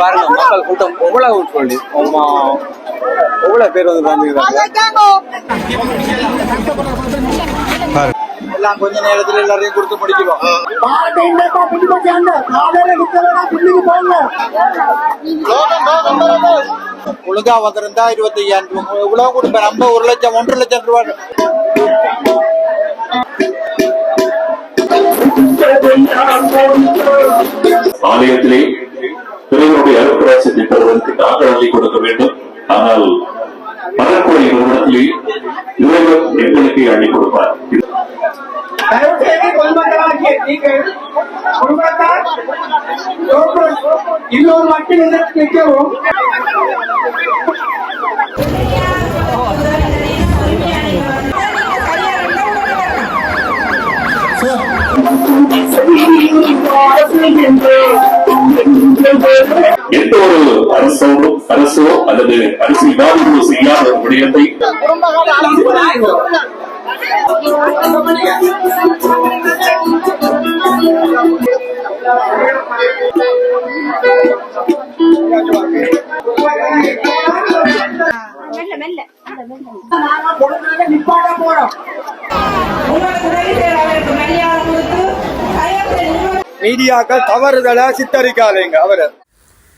பாருங்க மக்கள் கூட்டம் எவ்வளவு சொல்லி. அம்மா எவ்வளவு பேர் வந்து வந்துருக்காங்க? எல்லாம் கொஞ்ச நேரத்துல எல்லாரையும் கொடுத்து முடிக்கிறோம். ஒழுங்கா வந்திருந்தா இருபத்தி ஐயாயிரம் ரூபாய் இவ்வளவு கொடுப்பேன் நம்ம ஒரு லட்சம் ஒன்றரை லட்சம் ரூபாய். ஆலயத்திலே இறைவனுடைய அருட்பராட்சியத்தை பெறுவதற்கு நாங்கள் கொடுக்க வேண்டும். ஆனால் மலர்கோடி நிறுவனத்திலே இறைவன் எங்களுக்கு அள்ளி கொடுப்பார். நீங்கள் குடும்பத்தார் இன்னொரு மக்கள் இதற்கு நிற்கவும். எந்த ஒரு அரசோ அரசோ அல்லது அரசியல்வாதிகளோ செய்யாத ஒரு விடயத்தை மெல்ல மெல்ல போறோம் உங்களுக்கு உதவி மரியாதை கொடுத்து தயவு செஞ்சு மீடியாக்கள் தவறுதலை சித்தரிக்காதீங்க அவர்.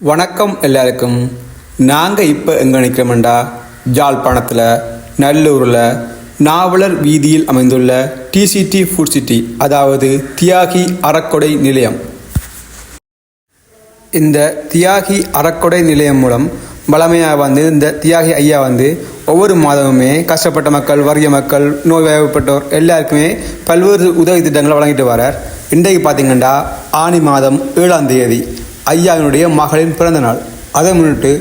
வணக்கம் எல்லாருக்கும். நாங்கள் இப்போ எங்கே நிற்கிறோம்டா ஜாழ்ப்பாணத்தில் நல்லூரில் நாவலர் வீதியில் அமைந்துள்ள டிசிடி ஃபுட் சிட்டி அதாவது தியாகி அறக்கொடை நிலையம். இந்த தியாகி அறக்கொடை நிலையம் மூலம் பழமையாக வந்து இந்த தியாகி ஐயா வந்து ஒவ்வொரு மாதமுமே கஷ்டப்பட்ட மக்கள் வறிய மக்கள் நோய் நோய்வாய்ப்பட்டோர் எல்லாருக்குமே பல்வேறு உதவி திட்டங்களை வழங்கிட்டு வரார். இன்றைக்கு பார்த்தீங்கன்னா ஆனி மாதம் ஏழாம் தேதி ஐயாவினுடைய மகளின் பிறந்த நாள். அதை முன்னிட்டு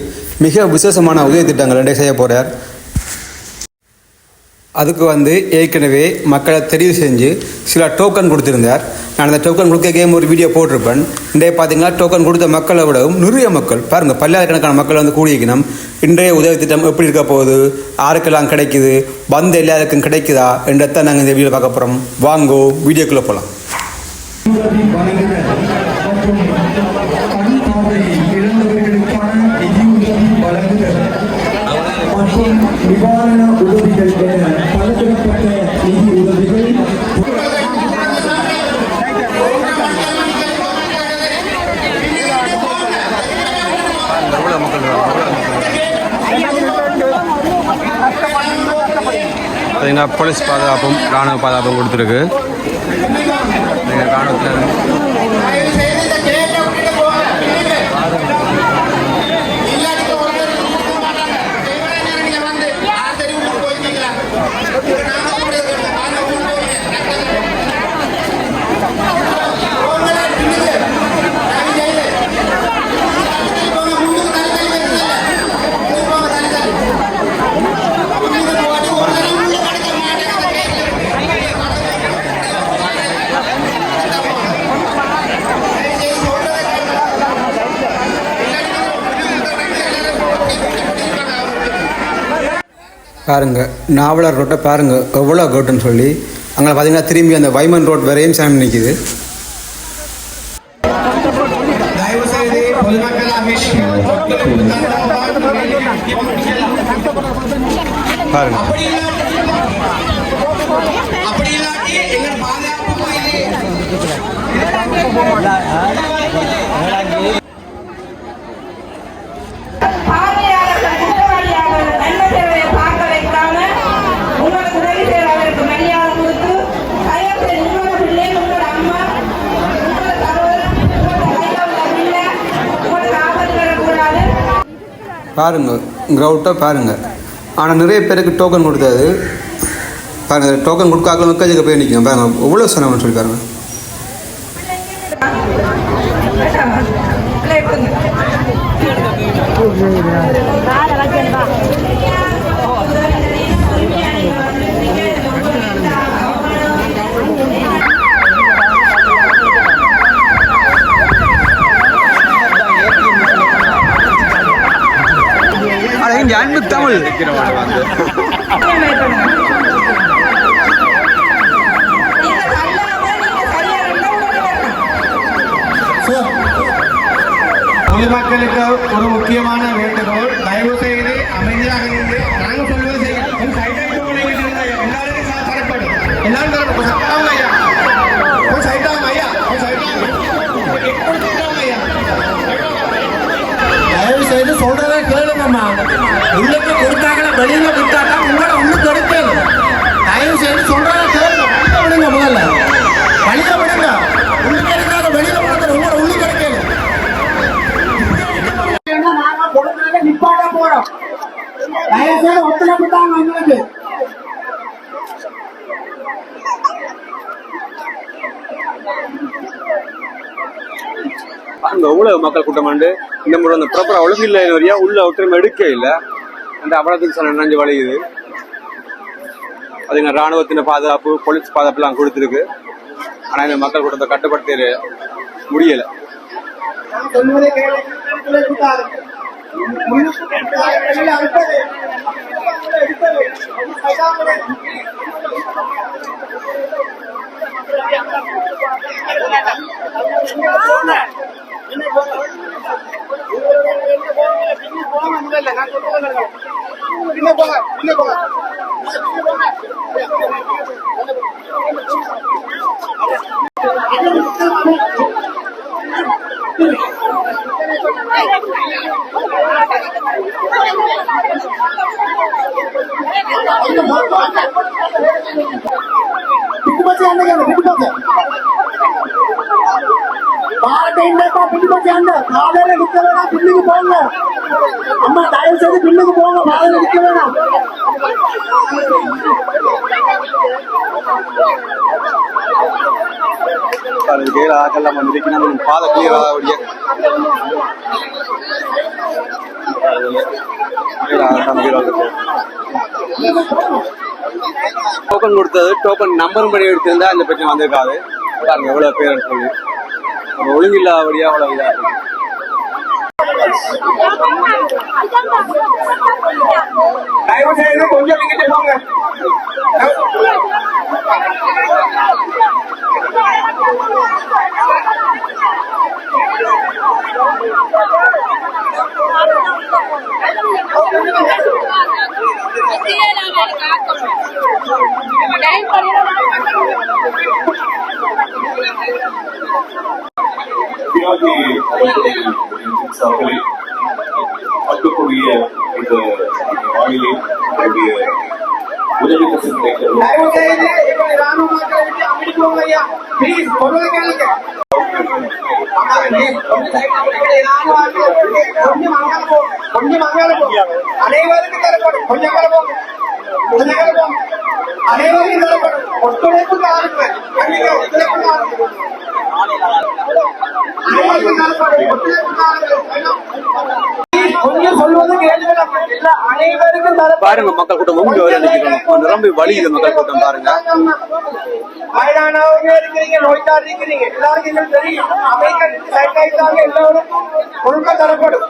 மிக விசேஷமான உதவி திட்டங்கள் இன்றைக்கு செய்ய போகிறார் அதுக்கு வந்து ஏற்கனவே மக்களை தெரிவு செஞ்சு சில டோக்கன் கொடுத்துருந்தார். நான் அந்த டோக்கன் கொடுக்க கேம் ஒரு வீடியோ போட்டிருப்பேன். இன்றைய பார்த்தீங்கன்னா டோக்கன் கொடுத்த மக்களை விடவும் நிறைய மக்கள் பாருங்கள் பல்லாயிரக்கணக்கான மக்கள் வந்து கூடியிருக்கணும். இன்றைய உதவி திட்டம் எப்படி இருக்க போகுது? யாருக்கெல்லாம் கிடைக்குது? வந்த எல்லாருக்கும் கிடைக்குதா? என்றதான் நாங்கள் இந்த வீடியோ பார்க்க போகிறோம் வாங்கோ வீடியோக்குள்ளே போகலாம் நிவாரண உதவிகள் பார்த்தீங்கன்னா போலீஸ் பாதுகாப்பும் ராணுவ பாதுகாப்பும் கொடுத்துருக்கு. நீங்கள் ராணுவத்தில் பாருங்க நாவலர் ரோட்டை பாருங்க எவ்வளோ கோட்டுன்னு சொல்லி. அங்கே பார்த்தீங்கன்னா திரும்பி அந்த வைமன் ரோட் வரையும் சாமி நிற்கிது பாருங்க. பாருங்கள் க்ரௌட்டாக பாருங்கள் ஆனால் நிறைய பேருக்கு டோக்கன் கொடுத்தாது. பாருங்கள் டோக்கன் கொடுக்காக்கல மக்களுக்கு போய் நிற்கும் பாருங்கள் எவ்வளோ சொன்னவன்னு சொல்லி பாருங்கள் பிள்ளை தமிழ். பொதுமக்களுக்கு ஒரு முக்கியமான வேண்டுகோள் தயவு செய்து அமைதியாக உள்ளுக்கு கொடுத்தாங்கள வெளியில விட்டாக்கா உங்களை ஒண்ணு கிடைக்காது தயவு செய்து சொல்றதை கேளுங்க. வெளியில விடுங்க முதல்ல. வெளியில விடுங்க. உள்ளுக்கு எடுக்காத வெளியில விடுங்க உங்களை உள்ளு கிடைக்காது ஏன்னா நாங்க கொடுக்கறத நிப்பாட்ட போறோம். தயவு செய்து ஒத்துழைப்பு தாங்க எங்களுக்கு. அங்க எவ்வளவு மக்கள் கூட்டம் உண்டு இந்த முறை அந்த ப்ராப்பரா ஒழுங்கு இல்லை வரையா உள்ள ஒற்றுமை எடுக்க இல்லை? அந்த அவலத்துக்கு சில நஞ்சு வளையுது அதுங்க ராணுவத்தின் பாதுகாப்பு போலீஸ் பாதுகாப்புலாம் கொடுத்துருக்கு ஆனால் இந்த மக்கள் கூட்டத்தை கட்டுப்படுத்த முடியலை Thank you. బాగా టైం లేక పిల్లలు చేయండి బాగా அம்மா தயவு செய்து பின்னுக்கு போங்க காலையில நிற்க வேணாம். கீழே ஆக்கெல்லாம் நிற்கணும் பாதை கிளியர் ஆகக்கூடிய டோக்கன் கொடுத்தது டோக்கன் நம்பர் படி எடுத்திருந்தா இந்த பிரச்சனை வந்திருக்காது. பாருங்க எவ்வளவு பேர் சொல்லி ஒழுங்கில்லாதபடியா அவ்வளவு இதாக இருக்கு. தயவு செய்து கொஞ்சம் இங்கிட்டு போங்க தியாகி சார்பில் அக்கக்கூடிய இந்த வாயிலே என்னுடைய உதவி கசன் தயவு செய்து எங்களை ராணுவ மக்களை விட்டு அப்படி போங்க ஐயா ப்ளீஸ் சொல்வதை கேளுங்க கொஞ்சம் அங்கால போங்க கொஞ்சம் அங்கால போங்க அனைவருக்கும் தரப்படும் கொஞ்சம் மேல போங்க கொஞ்சம் மேல போங்க அனைவருக்கும் தரப்படும் ஒத்துழைப்பு தாருங்கள் கண்டிப்பா ஒத்துழைப்பு தாருங்கள் அனைவருக்கும் தரப்படும் ஒத்துழைப்பு தாருங்கள் பாருங்க மக்கள் கூட்டம் ரொம்ப நிரம்பி வலியுது மக்கள் கூட்டம் பாருங்க. வயதானவங்க இருக்கிறீங்க நோய்தார் இருக்கிறீங்க எல்லாருக்கும் எங்களுக்கு தெரியும். அமெரிக்கா சைட் ஆயிட்டாங்க எல்லாரும் ஒழுங்கா தரப்படும்.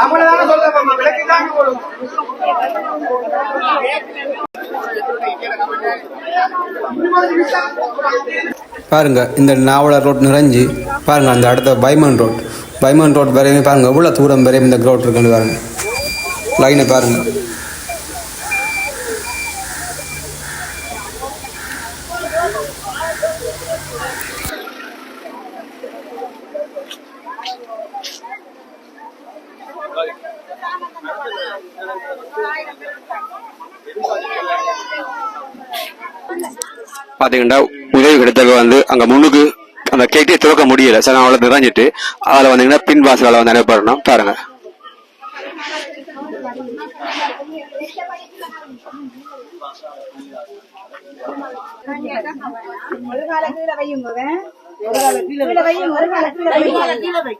நம்மளதான சொல்ல விளக்கு தாங்க போடும் பாருங்க இந்த நாவலர் ரோட் நிறைஞ்சு பாருங்க அந்த அடுத்த பைமன் ரோட். பைமன் ரோட் வரையுமே பாருங்க. எவ்வளோ தூரம் வரையும் இந்த ரோட் இருக்குன்னு பாருங்க. லைனை பாருங்க. பாத்தீங்கன்னா உதவி கிடைத்தவங்க வந்து அங்க முன்னுக்கு அந்த கேட்டே திறக்க முடியல. சரி அவ்வளவு நிறைஞ்சிட்டு அதுல வந்தீங்கன்னா பின் வாசலால வந்து அனுப்பிடணும் பாருங்க. ஒரு கால கீழே வை.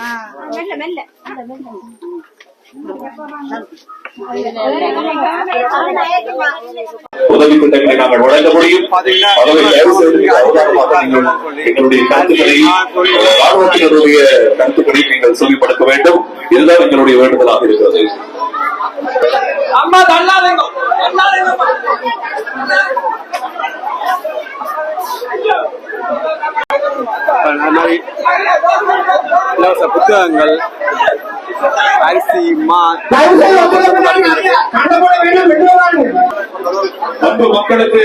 ஆ. மெல்ல மெல்ல. உதவி திட்டங்களை நாங்கள் வழங்க முடியும். ஆகவே தயவு செய்து நீங்கள் எங்களுடைய கருத்துக்களை ராணுவத்தினருடைய கருத்துக்களை நீங்கள் செவிப்படுத்த வேண்டும். இதுதான் எங்களுடைய வேண்டுதலாக இருக்கிறது. புத்தகங்கள் அரிசி மா மக்களுக்கு.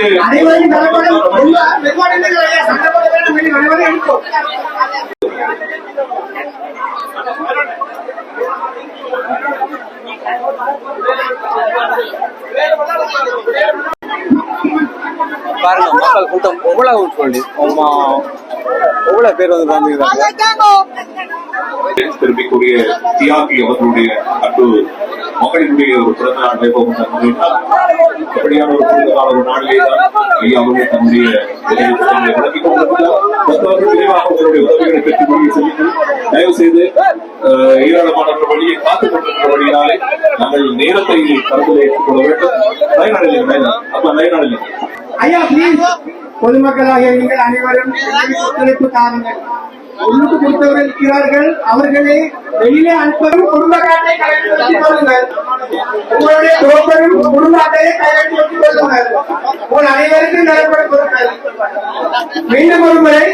பாருங்க மக்கள் கூட்டம் எவ்வளவு சொல்லி அம்மா எவ்வளவு பேர் வந்து வந்துருக்காங்க? இருக்கக்கூடிய தியாகி அவர்களுடைய அன்பு மகளினுடைய ஒரு பிறந்த நாள் வைபவம் நடந்ததுனால் அப்படியான ஒரு புனித கால ஒரு நாளிலே தான் ஐயா அவர்கள் தன்னுடைய விளக்கிக் கொண்டிருக்கிறார். விரைவாக அவர்களுடைய உதவிகளை பெற்றுக் கொண்டு செல்லுங்கள். தயவு செய்து ஏராளமான வழியை காத்துக் கொண்டிருக்கிற வழியினாலே நாங்கள் நேரத்தை கருத்தில் ஏற்றுக்கொள்ள வேண்டும். லைனாளில் அப்ப லைனாளில் ஐயா ப்ளீஸ் பொதுமக்களாகிய நீங்கள் அனைவரும் ஒத்துழைப்பு தாருங்கள். உள்ளுக்கு கொடுத்தவர்கள் இருக்கிறார்கள். அவர்களை வெளியே அனுப்பவும் குடும்ப காட்டை கையில் வைத்துக் கொள்ளுங்கள். உங்களுடைய புரோக்கரும் குடும்ப அட்டையை கையில் வச்சு கொள்ளுங்கள். உங்கள் அனைவருக்கும் நடைபெறுங்கள் மீண்டும் ஒரு முறை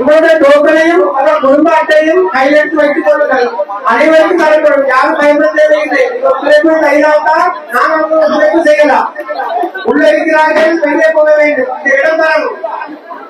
உங்களுடைய டோக்கனையும் குடும்ப அட்டையும் கையெழுத்து வைத்துக் கொள்ளுங்கள். அனைவருக்கும் நடைபெறும் யாரும் பயன்பட தேவையில்லை. ஒத்துழைப்பு கையிலால்தான் நாங்கள் ஒத்துழைப்பு செய்யலாம். உள்ள இருக்கிறார்கள் வெளியே போக வேண்டும். இந்த இடம் தரணும்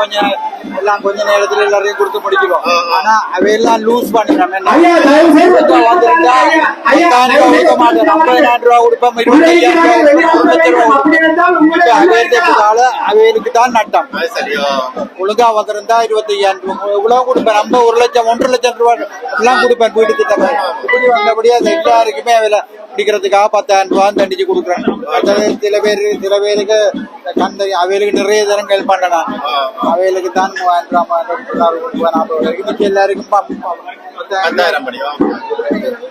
கொஞ்சம் எல்லாம் கொஞ்ச நேரத்துல எல்லாரையும் கொடுத்து முடிக்கிறோம் ஆனா அவையெல்லாம் லூஸ் மாட்டோம் ஐம்பதாயிரம் ரூபாய் கொடுப்போம் அவைகளுக்கு தான் நட்டம் ஒழுங்கா வந்திருந்தா இருபத்தையாயிரம் ரூபாய் இவ்வளவு கொடுப்பேன் நம்ம ஒரு லட்சம் ஒன்றரை லட்சம் ரூபாய் எல்லாம் கொடுப்பேன் வீட்டு திட்டம் இப்படி வந்தபடியே அது எல்லாருக்குமே அவையில பிடிக்கிறதுக்காக பத்தாயிரம் ரூபாய் தண்டிச்சு கொடுக்குறேன் சில பேர் சில பேருக்கு கண்ட அவைகளுக்கு நிறைய தரம் ஹெல்ப் பண்ணலாம். அவைகளுக்கு தான் மூவாயிரம் ரூபாய் மூவாயிரம் ரூபாய் நாற்பது ரூபாய் இன்னைக்கு எல்லாருக்கும்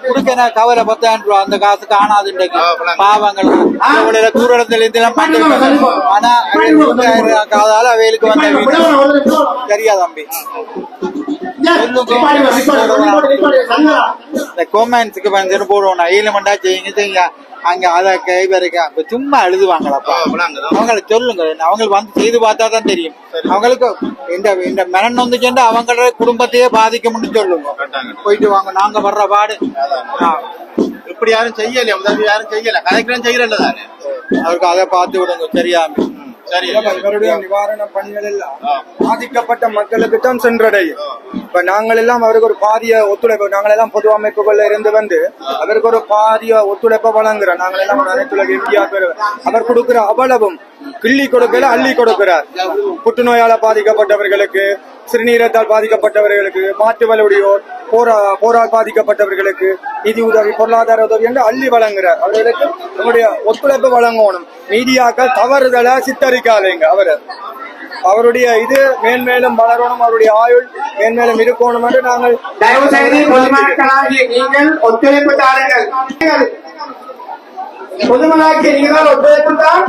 கொடுக்க கவலை பத்தாயிரம் ரூபாய்? அந்த காசு காணாது இன்றைக்கு. பாவங்கள். இவ்வளவு தூரத்துல இருந்து எல்லாம் பண்ணிருக்காங்க ஆனா அவைகளுக்கு பத்தாயிரம் ரூபாய் காதால அவைகளுக்கு வந்த சரியா தம்பி? இந்த கொமெண்ட்ஸுக்கு வந்து போடுவோம் ஏழு மண்டா செய்யுங்க செய்யுங்க. அங்க அத கை இப்ப சும்மா எழுதுவாங்களாப்பா அவங்களுக்கு சொல்லுங்க. அவங்களுக்கு வந்து செய்து பார்த்தா தான் தெரியும். அவங்களுக்கு இந்த இந்த மரணம் வந்துச்சுன்னா அவங்களோட குடும்பத்தையே பாதிக்கும்னு சொல்லுங்க. போயிட்டு வாங்க. நாங்க வர்ற பாடு. இப்படி யாரும் செய்யல உதவி யாரும் செய்யல. கதைக்கிறேன் செய்யறல தானே? அவருக்கு அதை பார்த்து விடுங்க. சரியா? சரி இவருடைய நிவாரண பணிகள் எல்லாம் பாதிக்கப்பட்ட மக்களுக்கு தான் சென்றடையும். இப்ப நாங்கள் எல்லாம் அவருக்கு ஒரு பாரிய ஒத்துழைப்பு நாங்கள் எல்லாம் பொது அமைப்புகள்ல இருந்து வந்து அவருக்கு ஒரு பாரிய ஒத்துழைப்பை வழங்குறோம் நாங்கள் எல்லாம் அனைத்துலக அவர் கொடுக்கிற அவ்வளவும் கிள்ளி கொடுக்கல அள்ளி கொடுக்கிறார். புற்றுநோயால பாதிக்கப்பட்டவர்களுக்கு சிறுநீரத்தால் பாதிக்கப்பட்டவர்களுக்கு மாற்று வலுடையோர் போரா போரால் பாதிக்கப்பட்டவர்களுக்கு நிதி உதவி பொருளாதார உதவி என்று அள்ளி வழங்குறார். அவர்களுக்கு நம்முடைய ஒத்துழைப்பு வழங்கணும். மீடியாக்கள் தவறுதலை சித்தரிக்காதீங்க அவர். அவருடைய இது மேன்மேலும் வளரணும் அவருடைய ஆயுள் மேன்மேலும் இருக்கணும் என்று நாங்கள் தயவு செய்து பொதுமக்களாகிய நீங்கள் ஒத்துழைப்பு தாருங்கள். பொதுமக்களாகிய நீங்கள் ஒத்துழைப்பு தான்.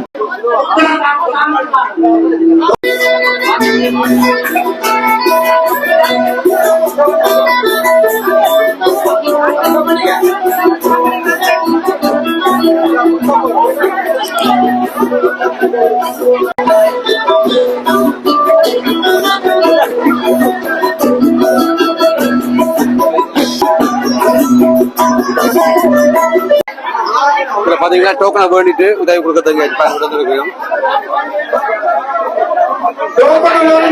எல்லா டோக்கனை வேண்டிட்டு உதவி கொடுக்கறதுக்கு வந்துருக்கோம் டோக்கனோடு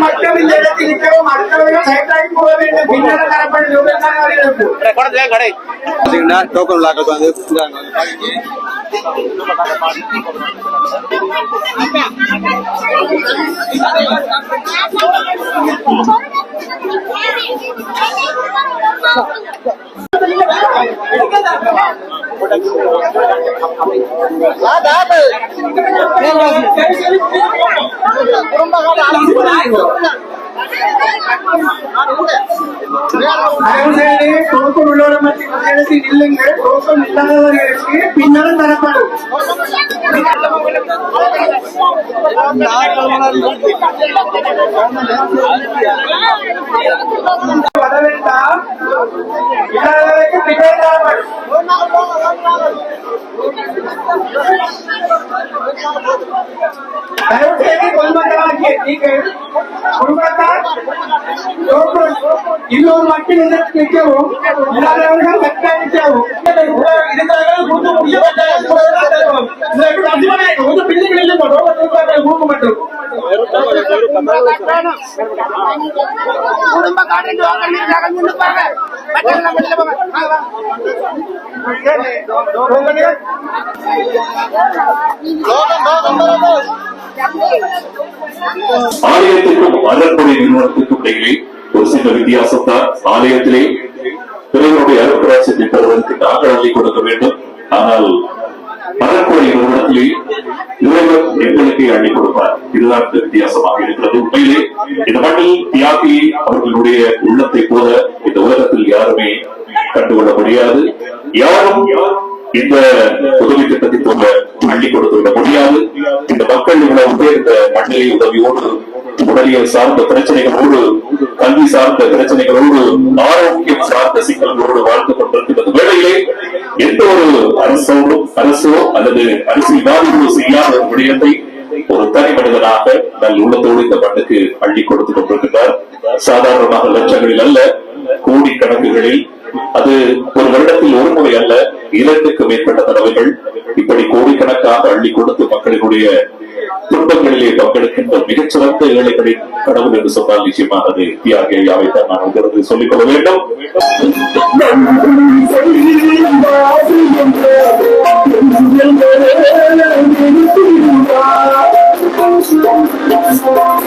டோக்கன் விழாக்கள் வந்து இந்தாங்க. தயவு செய்து டோக்கன் உள்ளோட மட்டும் கையெழுத்து நில்லுங்க டோக்கன் இல்லாதவர்களுக்கு பின்னாலும் தரப்படும் இல்லாதவர்களுக்கு பின்னால் தரப்படும் தயவு செய்து நீங்கள் குடும்பத்தார் இன்னொரு மக்கள் எதிர்த்து நிற்கவும் இல்லாதவர்கள் கண்காணிக்கவும் இருக்கிறவர்கள் கூட்டு மட்டும் குடும்ப காட்டு ஆலயத்திற்கும் அறப்படை நிறுவனத்திற்கும் இடையிலே ஒரு சின்ன வித்தியாசம் தான் ஆலயத்திலே இறைவனுடைய அருட்கராட்சியத்தை பெறுவதற்கு நாங்கள் அள்ளி கொடுக்க வேண்டும். ஆனால் அறப்படை நிறுவனத்திலே இறைவன் எங்களுக்கு அள்ளி கொடுப்பார். இதுதான் வித்தியாசமாக இருக்கிறது. உண்மையிலே இந்த மண்ணில் தியாகி அவர்களுடைய உள்ளத்தை போல இந்த உலகத்தில் யாருமே கண்டுகொள்ள முடியாது. யாரும் இந்த உதவி திட்டத்தை போன்ற அள்ளி கொடுத்து விட முடியாது. இந்த மக்கள் இவ்வளவு பேர் இந்த மண்ணிலை உதவியோடு உடலியல் சார்ந்த பிரச்சனைகளோடு கல்வி சார்ந்த பிரச்சனைகளோடு ஆரோக்கியம் சார்ந்த சிக்கல்களோடு வாழ்ந்து கொண்டிருக்கிறது வேளையிலே எந்த ஒரு அரசோடும் அரசோ அல்லது அரசியல்வாதிகளோ செய்யாத ஒரு விடயத்தை ஒரு தனி மனிதனாக நல் உள்ளத்தோடு இந்த மண்ணுக்கு அள்ளி கொடுத்து கொண்டிருக்கிறார் சாதாரணமாக லட்சங்களில் அல்ல கோடிக்கணக்குகளில். அது ஒரு வருடத்தில் ஒரு முறை அல்ல இரண்டுக்கு மேற்பட்ட தடவைகள் இப்படி கோடிக்கணக்காக அள்ளி கொடுத்து மக்களினுடைய துன்பங்களிலே பங்கெடுக்கின்ற மிகச்சிறந்த ஏழைகளின் கடவுள் என்று சொன்னால் நிச்சயமாக அது தியாகி யாவைத்தான் நான் உங்களுக்கு சொல்லிக் கொள்ள வேண்டும் Thank you.